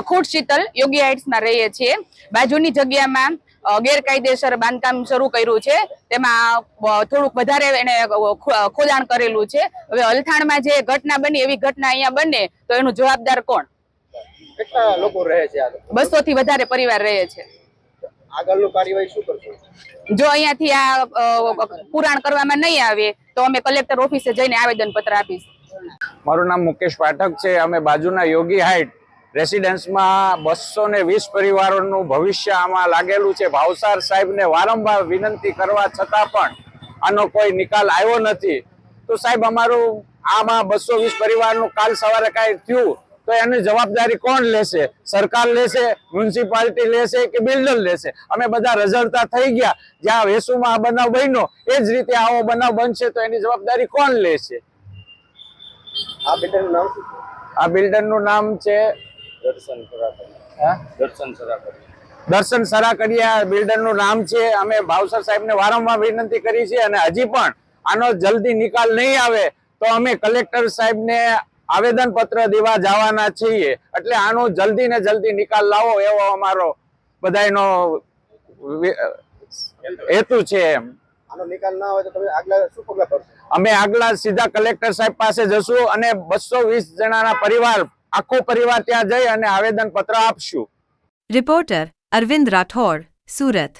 અખોટ શીતલ યોગી હાઇટ્સમાં રહીએ છીએ. બાજુની જગ્યામાં ગેરકાયદેસર બાંધકામ શરૂ કર્યું છે. તેમાં થોડુંક વધારે એને ખોદાણ કરેલું છે. હવે અલથાણમાં જે ઘટના બની એવી ઘટના અહીંયા બને તો એનું જવાબદાર કોણ? કેટલા લોકો રહે છે આ બસો થી વધારે પરિવાર રહે છે. આગળનું કાર્યવાહી શું કરશો? જો અહીંયાથી આ પુરાણ કરવામાં નહીં આવે તો અમે કલેક્ટર ઓફિસે જઈને આવેદન પત્ર આપીશ. મારું નામ મુકેશ પાઠક છે. અમે બાજુના યોગી હાઇટ રેસિડેન્સમાં બસો ને વીસ પરિવારોનું ભવિષ્ય આમાં લાગેલું છે. ભાવસાર સાહેબને વારંવાર વિનંતી કરવા છતાં પણ આનો કોઈ નિકાલ આવ્યો નથી. તો સાહેબ અમારું આમાં બસો વીસ પરિવારનું કાલ સવારે કાંઈ થયું તો એની જવાબદારી કોણ લેશે? સરકાર લેશે મ્યુનિસિપાલિટી લેશે કે બિલ્ડર લેશે? અમે બધા રઝળતા થઈ ગયા. જ્યાં વેસુમાં આ બનાવ બન્યો એ જ રીતે આવો બનાવ બનશે તો એની જવાબદારી કોણ લેશે? આ બિલ્ડરનું નામ આ બિલ્ડરનું નામ છે દર્શન સરાકરી હા? દર્શન સરાકરી દર્શન સરાકડિયા બિલ્ડરનું નામ છે અમે ભાવસર સાહેબને વારંવાર વિનંતી કરી છે અને હજી પણ આનો જલ્દી નિકાલ નહીં આવે તો અમે કલેક્ટર સાહેબને આવેદન પત્ર દેવા જવાના છીએ. એટલે આનો જલ્દી ને જલ્દી નિકાલ લાવો એવો અમારો બધાનો હેતુ છે એમ. આનો નિકાલ ના હોય તો તમે આગલા શું પગલા ભરશો? અમે આગલા સીધા કલેક્ટર સાહેબ પાસે જશું અને બસો વીસ જણાના પરિવાર આખો પરિવાર ત્યાં જઈ અને આવેદન પત્ર આપશું. રિપોર્ટર અરવિંદ રાઠોડ સુરત.